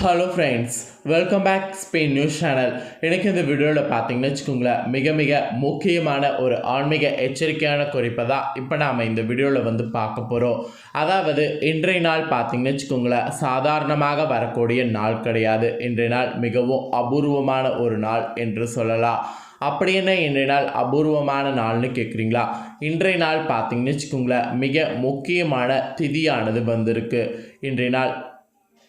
Hello friends welcome back Spain news channel எனக்கு இந்த வீடியோவில் பார்த்தீங்கன்னு வச்சுக்கோங்களேன் மிக மிக முக்கியமான ஒரு ஆன்மீக எச்சரிக்கையான குறிப்பை தான் இப்போ நாம் இந்த வீடியோவில் வந்து பார்க்க போகிறோம் அதாவது இன்றைய நாள் பார்த்தீங்கன்னு வச்சுக்கோங்களேன் சாதாரணமாக வரக்கூடிய நாள் கிடையாது. இன்றைய நாள் மிகவும் அபூர்வமான ஒரு நாள் என்று சொல்லலாம். அப்படி என்ன இன்றைய நாள் அபூர்வமான நாள்னு கேட்குறீங்களா இன்றைய நாள் பார்த்தீங்கன்னு வச்சுக்கோங்களேன் மிக முக்கியமான திதியானது வந்திருக்கு. இன்றைய நாள்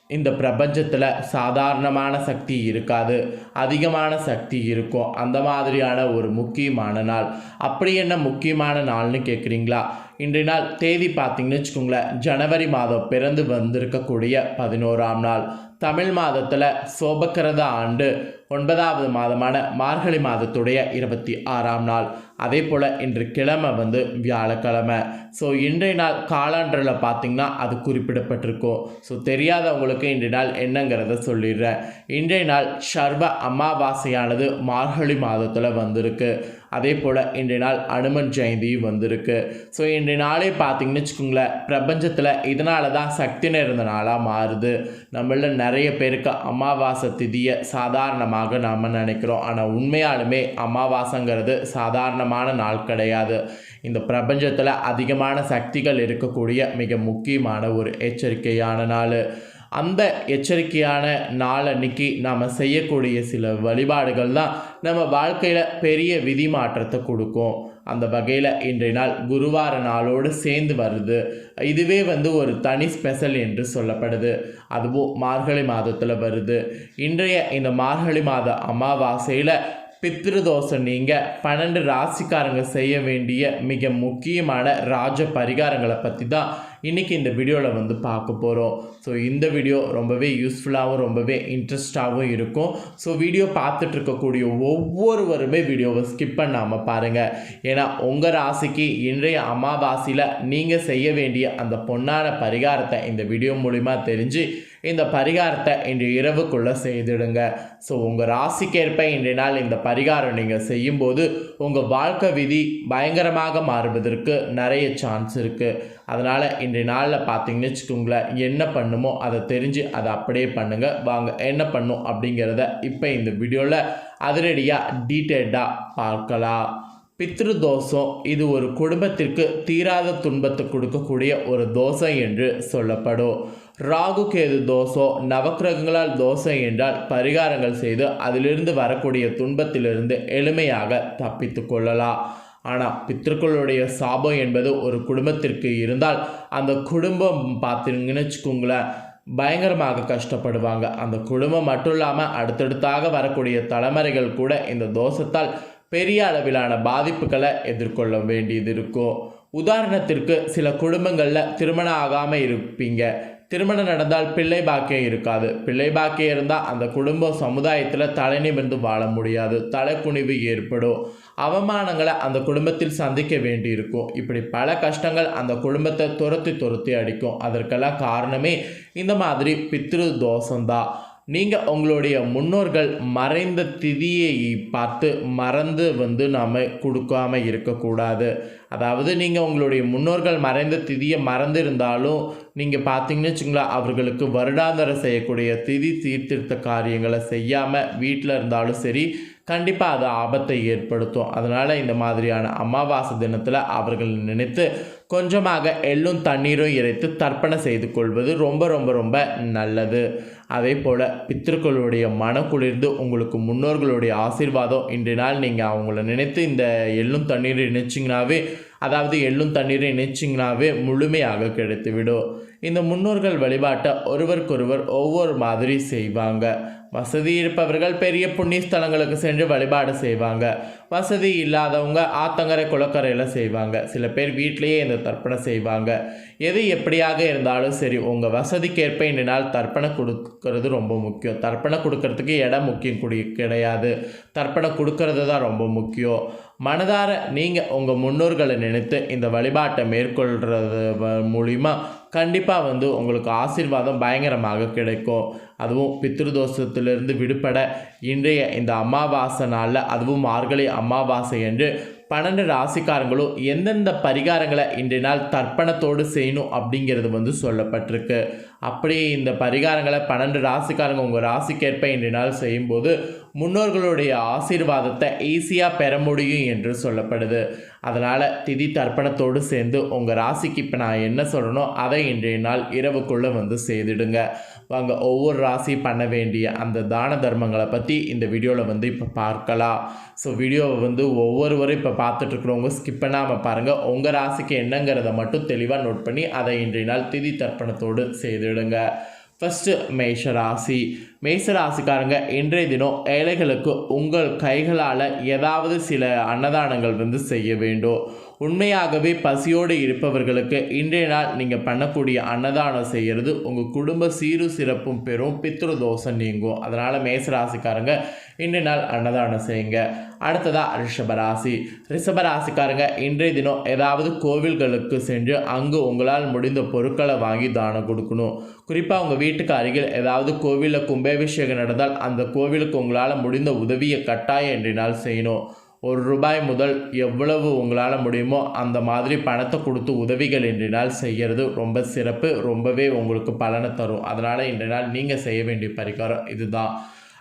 இந்த பிரபஞ்சத்தில் சாதாரணமான சக்தி இருக்காது. அதிகமான சக்தி இருக்கும். அந்த மாதிரியான ஒரு முக்கியமான நாள். அப்படி என்ன முக்கியமான நாள்னு கேட்குறீங்களா இன்றைய நாள் தேதி பார்த்தீங்கன்னு வச்சுக்கோங்களேன். ஜனவரி மாதம் பிறந்து வந்திருக்கக்கூடிய பதினோராம் நாள். தமிழ் மாதத்தில் சோபக்கிரத ஆண்டு ஒன்பதாவது மாதமான மார்கழி மாதத்துடைய இருபத்தி ஆறாம் நாள். அதே போல் இன்று கிழமை வந்து வியாழக்கிழமை. ஸோ இன்றைய நாள் காலாண்டரில் பார்த்திங்கன்னா அது குறிப்பிடப்பட்டிருக்கும். ஸோ தெரியாதவங்களுக்கு இன்றைய நாள் என்னங்கிறத சொல்லிடுறேன். இன்றைய நாள் சர்வ அமாவாசையானது மார்கழி மாதத்தில் வந்திருக்கு. அதே போல் இன்றைய நாள் அனுமன் ஜெயந்தியும் வந்திருக்கு. ஸோ இன்றைய நாளே பார்த்தீங்கன்னு வச்சுக்கோங்களேன் பிரபஞ்சத்தில் இதனால தான் சக்தி நிறைந்த நாளாக மாறுது. நம்மள நிறைய பேருக்கு அமாவாசை திதியை சாதாரணமாக நாம் நினைக்கிறோம். ஆனால் உண்மையாலுமே அமாவாசைங்கிறது சாதாரண சாதாரணமான நாள் கிடையாது. இந்த பிரபஞ்சத்தில் அதிகமான சக்திகள் இருக்கக்கூடிய மிக முக்கியமான ஒரு எச்சரிக்கையான நாள். அந்த எச்சரிக்கையான நாள் அன்னைக்கு நாம் செய்யக்கூடிய சில வழிபாடுகள் தான் நம்ம வாழ்க்கையில் பெரிய விதி மாற்றத்தை கொடுக்கும். அந்த வகையில் இன்றைய நாள் குருவார நாளோடு சேர்ந்து வருது. இதுவே வந்து ஒரு தனி ஸ்பெஷல் என்று சொல்லப்படுது. அதுவும் மார்கழி மாதத்தில் வருது. இன்றைய இந்த மார்கழி மாத அமாவாசையில் பித்ருதோஷம் நீங்கள் பன்னெண்டு ராசிக்காரங்க செய்ய வேண்டிய மிக முக்கியமான ராஜ பரிகாரங்களை பற்றி தான் இன்றைக்கி இந்த வீடியோவில் வந்து பார்க்க போகிறோம் ஸோ இந்த வீடியோ ரொம்பவே யூஸ்ஃபுல்லாகவும் ரொம்பவே இன்ட்ரெஸ்டாகவும் இருக்கும். ஸோ வீடியோ பார்த்துட்டு இருக்கக்கூடிய ஒவ்வொருவருமே வீடியோவை ஸ்கிப் பண்ணாமல் பாருங்கள் ஏன்னா உங்கள் ராசிக்கு இன்றைய அமாவாசையில் நீங்கள் செய்ய வேண்டிய அந்த பொன்னான பரிகாரத்தை இந்த வீடியோ மூலிமா தெரிஞ்சு இந்த பரிகாரத்தை இன்று இரவுக்குள்ளே செய்திடுங்க. ஸோ உங்கள் ராசிக்கேற்ப இன்றைய நாள் இந்த பரிகாரம் நீங்கள் செய்யும்போது உங்கள் வாழ்க்கை விதி பயங்கரமாக மாறுவதற்கு நிறைய சான்ஸ் இருக்குது அதனால் இன்றைய நாளில் பார்த்தீங்கன்னு வச்சுக்கோங்களேன் என்ன பண்ணுமோ அதை தெரிஞ்சு அதை அப்படியே பண்ணுங்கள் வாங்க என்ன பண்ணும் அப்படிங்கிறத இப்போ இந்த வீடியோவில் அதிரடியாக டீட்டெயில்டாக பார்க்கலாம். பித்ரு தோஷம் இது ஒரு குடும்பத்திற்கு தீராத துன்பத்தை கொடுக்கக்கூடிய ஒரு தோஷம் என்று சொல்லப்படும். ராகு கேது தோஷம் நவக்கிரகங்களால் தோசை என்றால் பரிகாரங்கள் செய்து அதிலிருந்து வரக்கூடிய துன்பத்திலிருந்து எளிமையாக தப்பித்து கொள்ளலாம். ஆனால் பித்திருக்களுடைய சாபம் என்பது ஒரு குடும்பத்திற்கு இருந்தால் அந்த குடும்பம் பார்த்தீங்கன்னு வச்சுக்கோங்களேன் பயங்கரமாக கஷ்டப்படுவாங்க. அந்த குடும்பம் மட்டும் இல்லாமல் அடுத்தடுத்தாக வரக்கூடிய தலைமுறைகள் கூட இந்த தோஷத்தால் பெரிய அளவிலான பாதிப்புகளை எதிர்கொள்ள வேண்டியது இருக்கும். உதாரணத்திற்கு சில குடும்பங்களில் திருமணம் ஆகாமல் இருப்பீங்க. திருமணம் நடந்தால் பிள்ளை பாக்கியம் இருக்காது. பிள்ளை பாக்கியம் இருந்தால் அந்த குடும்ப சமுதாயத்தில் தலை நிமிர்ந்து வாழ முடியாது. தலைக்குனிவு ஏற்படும். அவமானங்களை அந்த குடும்பத்தில் சந்திக்க வேண்டியிருக்கும். இப்படி பல கஷ்டங்கள் அந்த குடும்பத்தை துரத்தி துரத்தி அடிக்கும். அதற்கெல்லாம் காரணமே இந்த மாதிரி பித்ரு தோஷம்தான். நீங்கள் உங்களுடைய முன்னோர்கள் மறைந்த திதியை பார்த்து மறந்து வந்து நாம் கொடுக்காம இருக்கக்கூடாது. அதாவது நீங்கள் உங்களுடைய முன்னோர்கள் மறைந்த திதியை மறந்திருந்தாலும் நீங்கள் பார்த்தீங்கன்னு வச்சுங்களேன் அவர்களுக்கு வருடாந்தரம் செய்யக்கூடிய திதி சீர்திருத்த காரியங்களை செய்யாமல் வீட்டில் இருந்தாலும் சரி கண்டிப்பாக அது ஆபத்தை ஏற்படுத்தும். அதனால் இந்த மாதிரியான அமாவாசை தினத்தில் அவர்கள் நினைத்து கொஞ்சமாக எள்ளும் தண்ணீரும் இறைத்து தர்ப்பணம் செய்து கொள்வது ரொம்ப ரொம்ப ரொம்ப நல்லது. அதே போல் பித்திருக்களுடைய மனம் குளிர்ந்து உங்களுக்கு முன்னோர்களுடைய ஆசீர்வாதம். இன்று நாள் நீங்கள் அவங்கள நினைத்து இந்த எள்ளும் தண்ணீரை இணைச்சிங்கனாவே அதாவது எள்ளும் தண்ணீரை இணைச்சிங்கனாவே முழுமையாக கிடைத்துவிடும். இந்த முன்னோர்கள் வழிபாட்டை ஒருவருக்கொருவர் ஒவ்வொரு மாதிரி செய்வாங்க. வசதி இருப்பவர்கள் பெரிய புண்ணிய ஸ்தலங்களுக்கு சென்று வழிபாடு செய்வாங்க. வசதி இல்லாதவங்க ஆத்தங்கரை குளக்கரையில் செய்வாங்க. சில பேர் வீட்டிலேயே இந்த தர்ப்பணம் செய்வாங்க. எது எப்படியாக இருந்தாலும் சரி உங்கள் வசதிக்கேற்ப இந்த நாள் தர்ப்பணம் கொடுக்கறது ரொம்ப முக்கியம். தர்ப்பணம் கொடுக்கறதுக்கு இடம் முக்கியம் குடி கிடையாது. தர்ப்பணம் கொடுக்கறது தான் ரொம்ப முக்கியம். மனதார நீங்கள் உங்கள் முன்னோர்களை நினைத்து இந்த வழிபாட்டை மேற்கொள்கிறது மூலிமா கண்டிப்பாக வந்து உங்களுக்கு ஆசீர்வாதம் பயங்கரமாக கிடைக்கும். அதுவும் பித்ருதோஷத்திலிருந்து விடுபட இன்றைய இந்த அமாவாசை நாளில் அதுவும் மார்கழி அமாவாசை என்று பன்னெண்டு ராசிக்காரங்களும் எந்தெந்த பரிகாரங்களை இன்றைய நாள் தர்ப்பணத்தோடு செய்யணும் அப்படிங்கிறது வந்து சொல்லப்பட்டிருக்கு. அப்படி இந்த பரிகாரங்களை பன்னெண்டு ராசிக்காரங்க உங்கள் ராசிக்கேற்ப இன்றைய நாள் செய்யும்போது முன்னோர்களுடைய ஆசீர்வாதத்தை ஈஸியாக பெற முடியும் என்று சொல்லப்படுது. அதனால் திதி தர்ப்பணத்தோடு சேர்ந்து உங்கள் ராசிக்கு இப்போ நான் என்ன சொல்லணும் அதை இன்றைய நாள் இரவுக்குள்ளே வந்து செய்திடுங்க. வாங்க ஒவ்வொரு ராசி பண்ண வேண்டிய அந்த தான தர்மங்களை பற்றி இந்த வீடியோவில் வந்து இப்போ பார்க்கலாம். ஸோ வீடியோவை வந்து ஒவ்வொருவரும் இப்போ பார்த்துட்ருக்குறவங்க ஸ்கிப் பண்ணாமல் பாருங்கள் உங்கள் ராசிக்கு என்னங்கிறத மட்டும் தெளிவாக நோட் பண்ணி அதை இன்றைய நாள் திதி தர்ப்பணத்தோடு செய்திடுங்க. ஃபஸ்ட்டு மேஷ ராசி. மேசராசிக்காரங்க இன்றைய தினம் ஏழைகளுக்கு உங்கள் கைகளால் ஏதாவது சில அன்னதானங்கள் வந்து செய்ய வேண்டும். உண்மையாகவே பசியோடு இருப்பவர்களுக்கு இன்றைய நாள் நீங்கள் பண்ணக்கூடிய அன்னதானம் செய்கிறது உங்கள் குடும்ப சீரு சிறப்பும் பெறும் பித்ரு தோஷம் நீங்கும். அதனால் மேச ராசிக்காரங்க இன்றைய நாள் அன்னதானம் செய்யுங்க. அடுத்ததாக ரிஷபராசி ரிஷபராசிக்காரங்க இன்றைய தினம் ஏதாவது கோவில்களுக்கு சென்று அங்கு உங்களால் முடிந்த பொருட்களை வாங்கி தானம் கொடுக்கணும். குறிப்பாக உங்கள் வீட்டுக்கு அருகில் ஏதாவது கோவிலில் கும்பாபிஷேகம் நடந்தால் அந்த கோவிலுக்கு உங்களால் முடிந்த உதவியை கட்டாயம் இன்றைய நாள் செய்யணும். ஒரு ரூபாய் முதல் எவ்வளவு உங்களால் முடியுமோ அந்த மாதிரி பணத்தை கொடுத்து உதவிகள் இன்றைய நாள் செய்கிறது ரொம்ப சிறப்பு ரொம்பவே உங்களுக்கு பலனை தரும். அதனால் இன்றைய நாள் நீங்கள் செய்ய வேண்டிய பரிகாரம் இதுதான்.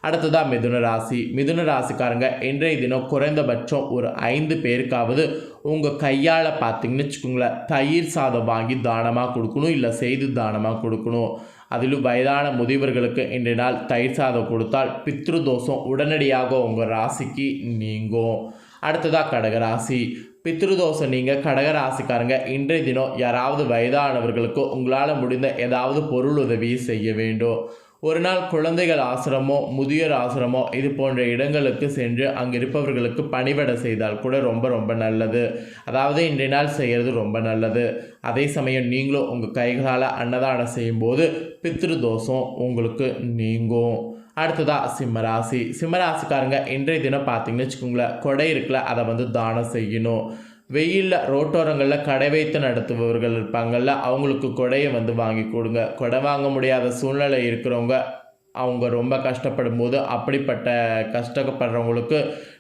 அடுத்ததாக மிதுன ராசி. மிதுன ராசிக்காரங்க இன்றைய தினம் குறைந்தபட்சம் ஒரு ஐந்து பேருக்காவது உங்கள் கையால் பார்த்தீங்கன்னு வச்சுக்கோங்களேன் தயிர் சாதம் வாங்கி தானமாக கொடுக்கணும் இல்லை செய்து தானமாக கொடுக்கணும். அதிலும் வயதான முதியவர்களுக்கு இன்று நாள் தயிர் சாதம் கொடுத்தால் பித்ரு தோஷம் உடனடியாக உங்கள் ராசிக்கு நீங்கும். அடுத்ததாக கடகராசி. பித்ருதோஷம் நீங்கள் கடகராசிக்காரங்க. இன்றைய தினம் யாராவது வயதானவர்களுக்கு உங்களால் முடிந்த ஏதாவது பொருள் உதவி செய்ய வேண்டும். ஒரு நாள் குழந்தைகள் ஆசிரமோ முதியோர் ஆசிரமோ இது போன்ற இடங்களுக்கு சென்று அங்கே இருப்பவர்களுக்கு பணிவிட செய்தால் கூட ரொம்ப ரொம்ப நல்லது. அதாவது இன்றைய நாள் செய்கிறது ரொம்ப நல்லது. அதே சமயம் நீங்களும் உங்கள் கைகளால் அன்னதானம் செய்யும்போது பித்ரு தோஷம் உங்களுக்கு நீங்கும். அடுத்ததாக சிம்மராசி. சிம்மராசிக்காரங்க இன்றைய தினம் பார்த்தீங்கன்னு வச்சுக்கோங்களேன் கொடை இருக்குல்ல அதை வந்து தானம் செய்யணும். வெயிலில் ரோட்டோரங்களில் கடை வைத்து நடத்துபவர்கள் இருப்பாங்கள்ல அவங்களுக்கு கொடையை வந்து வாங்கி கொடுங்க. கொடை வாங்க முடியாத சூழ்நிலை இருக்கிறவங்க அவங்க ரொம்ப கஷ்டப்படும் போது அப்படிப்பட்ட கஷ்டப்படுறவங்களுக்கு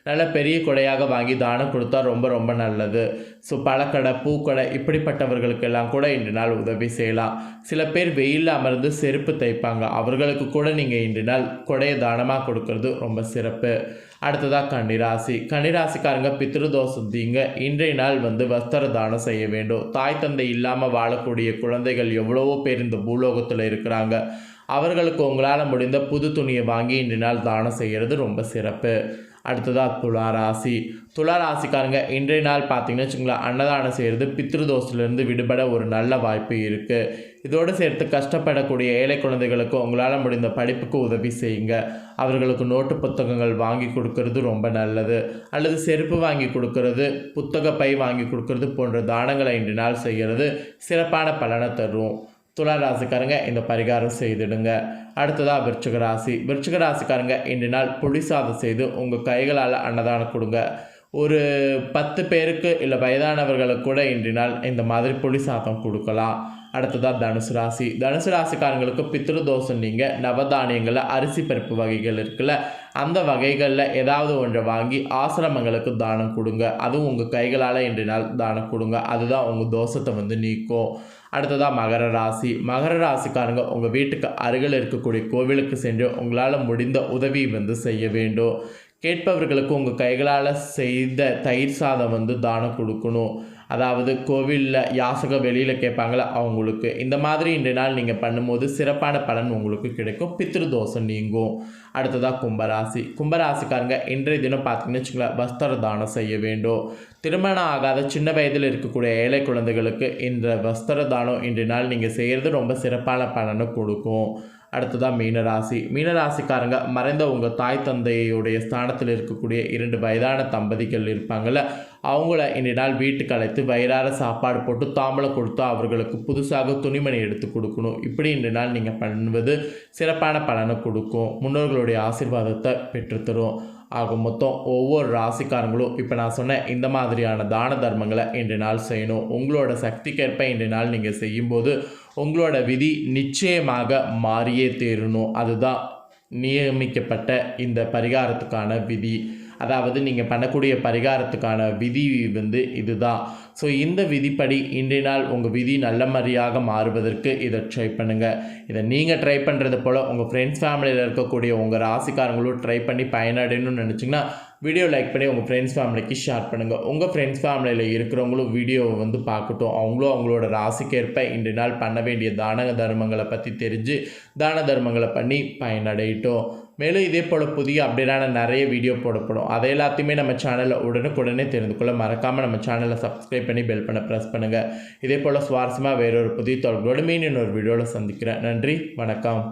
நல்ல பெரிய கொடையாக வாங்கி தானம் கொடுத்தா ரொம்ப ரொம்ப நல்லது. ஸோ பழக்கடை பூக்கடை இப்படிப்பட்டவர்களுக்கெல்லாம் கூட இன்று நாள் உதவி செய்யலாம். சில பேர் வெயிலில் அமர்ந்து செருப்பு தைப்பாங்க. அவர்களுக்கு கூட நீங்கள் இன்று நாள் கொடையை தானமாக கொடுக்கறது ரொம்ப சிறப்பு. அடுத்ததாக கன்னிராசி. கன்னிராசிக்காரங்க பித்ருதோஷம் தீங்க. இன்றைய நாள் வந்து வஸ்திர தானம் செய்ய வேண்டும். தாய் தந்தை இல்லாமல் வாழக்கூடிய குழந்தைகள் எவ்வளவோ பேர் இந்த பூலோகத்தில் இருக்கிறாங்க. அவர்களுக்கு உங்களால் முடிந்த புது துணியை வாங்கி இன்று நாள் தானம் செய்கிறது ரொம்ப சிறப்பு. அடுத்ததாக துளாராசி துளாராசிக்காரங்க இன்றைய நாள் பார்த்தீங்கன்னு வச்சுங்களேன் அன்னதானம் செய்கிறது பித்ருதோஷத்துலேருந்து விடுபட ஒரு நல்ல வாய்ப்பு இருக்குது இதோடு சேர்த்து கஷ்டப்படக்கூடிய ஏழை குழந்தைகளுக்கு உங்களால் முடிந்த படிப்புக்கு உதவி செய்யுங்க. அவர்களுக்கு நோட்டு புத்தகங்கள் வாங்கி கொடுக்கறது ரொம்ப நல்லது. அல்லது செருப்பு வாங்கி கொடுக்கறது புத்தக பை வாங்கி கொடுக்கறது போன்ற தானங்களை இன்று நாள் செய்கிறது சிறப்பான பலனை தரும். துலா ராசிக்காரங்க இந்த பரிகாரம் செய்திடுங்க. அடுத்ததாக விருச்சிக ராசி. விருச்சிக ராசிக்காரங்க இன்று நாள் புளிசாதம் செய்து உங்கள் கைகளால் அன்னதானம் கொடுங்க. ஒரு பத்து பேருக்கு இல்லை வயதானவர்களுக்கு கூட இன்று நாள் இந்த மாதிரி புளி சாதம் கொடுக்கலாம். அடுத்ததாக தனுசு ராசி. தனுசு ராசிக்காரங்களுக்கு பித்ரு தோஷம் நீங்கள் நவதானியங்களில் அரிசி பருப்பு வகைகள் இருக்குல்ல அந்த வகைகளில் ஏதாவது ஒன்றை வாங்கி ஆசிரமங்களுக்கு தானம் கொடுங்க. அதுவும் உங்கள் கைகளால் இன்றினால் நாள் தானம் கொடுங்க. அதுதான் உங்கள் தோஷத்தை வந்து நீக்கும். அடுத்ததாக மகர ராசி. மகர ராசிக்காரங்க உங்கள் வீட்டுக்கு அருகில் இருக்கக்கூடிய கோவிலுக்கு சென்று உங்களால் முடிந்த உதவி வந்து செய்ய வேண்டும். கேட்பவர்களுக்கு உங்கள் கைகளால் செய்த தயிர் சாதம் வந்து தானம் கொடுக்கணும். அதாவது கோவிலில் யாசகம் வெளியில் கேட்பாங்களே அவங்களுக்கு. இந்த மாதிரி இன்று நாள் நீங்கள் பண்ணும்போது சிறப்பான பலன் உங்களுக்கு கிடைக்கும். பித்திரு தோஷம் நீங்கும். அடுத்ததாக கும்பராசி. கும்பராசிக்காரங்க இன்றைய தினம் பார்த்தீங்கன்னு வச்சுங்களேன் வஸ்திர தானம் செய்ய வேண்டும். திருமணம் ஆகாத சின்ன வயதில் இருக்கக்கூடிய ஏழை குழந்தைகளுக்கு இந்த வஸ்திர தானம் இன்றைய நாள் நீங்கள் செய்கிறது ரொம்ப சிறப்பான பலனை கொடுக்கும். அடுத்ததாக மீனராசி. மீனராசிக்காரங்க மறைந்த உங்கள் தாய் தந்தையுடைய ஸ்தானத்தில் இருக்கக்கூடிய இரண்டு வயதான தம்பதிகள் இருப்பாங்கள்ல அவங்கள இன்றைய நாள் வீட்டுக்கு அழைத்து வயிறார சாப்பாடு போட்டு தாம்பலம் கொடுத்து அவர்களுக்கு புதுசாக துணிமணி எடுத்து கொடுக்கணும். இப்படி இன்றைய நாள் நீங்கள் பண்ணுவது சிறப்பான பலனை கொடுக்கும். முன்னோர்களுடைய ஆசீர்வாதத்தை பெற்றுத்தரும். ஆக மொத்தம் ஒவ்வொரு ராசிக்காரங்களும் இப்போ நான் சொன்ன இந்த மாதிரியான தான தர்மங்களை இன்றைய நாள் செய்யணும். உங்களோட சக்திக்கேற்ப இன்றைய நாள் நீங்கள் செய்யும்போது உங்களோட விதி நிச்சயமாக மாறியே தீரணும். அதுதான் நியமிக்கப்பட்ட இந்த பரிகாரத்துக்கான விதி. அதாவது நீங்கள் பண்ணக்கூடிய பரிகாரத்துக்கான விதி வந்து இதுதான். ஸோ இந்த விதிப்படி இன்றைய நாள் உங்கள் விதி நல்ல மாதிரியாக மாறுவதற்கு இதை ட்ரை பண்ணுங்கள் இதை நீங்கள் ட்ரை பண்ணுறது போல் உங்கள் ஃப்ரெண்ட்ஸ் ஃபேமிலியில் இருக்கக்கூடிய உங்கள் ராசிக்காரங்களும் ட்ரை பண்ணி பயனடையணும்னு நினச்சிங்கன்னா வீடியோ லைக் பண்ணி உங்கள் ஃப்ரெண்ட்ஸ் ஃபேமிலிக்கு ஷேர் பண்ணுங்கள் உங்கள் ஃப்ரெண்ட்ஸ் ஃபேமிலியில் இருக்கிறவங்களும் வீடியோவை வந்து பார்க்கட்டும். அவங்களும் அவங்களோட ராசிக்கேற்ப இன்று நாள் பண்ண வேண்டிய தான தர்மங்களை பற்றி தெரிஞ்சு தான தர்மங்களை பண்ணி பயனடையட்டும். மேலும் இதே போல் புதிய அப்டேட்டான நிறைய வீடியோ போடப்படும். அதை எல்லாத்தையுமே நம்ம சேனலில் உடனுக்குடனே தெரிந்து கொள்ள மறக்காமல் நம்ம சேனலை சப்ஸ்கிரைப் பண்ணி பெல் பண்ண ப்ரெஸ் பண்ணுங்கள் இதே போல் சுவாரஸ்யமாக வேறொரு புதிய தொடர்போடு மீன் இன்னொரு வீடியோவில் சந்திக்கிறேன். நன்றி வணக்கம்.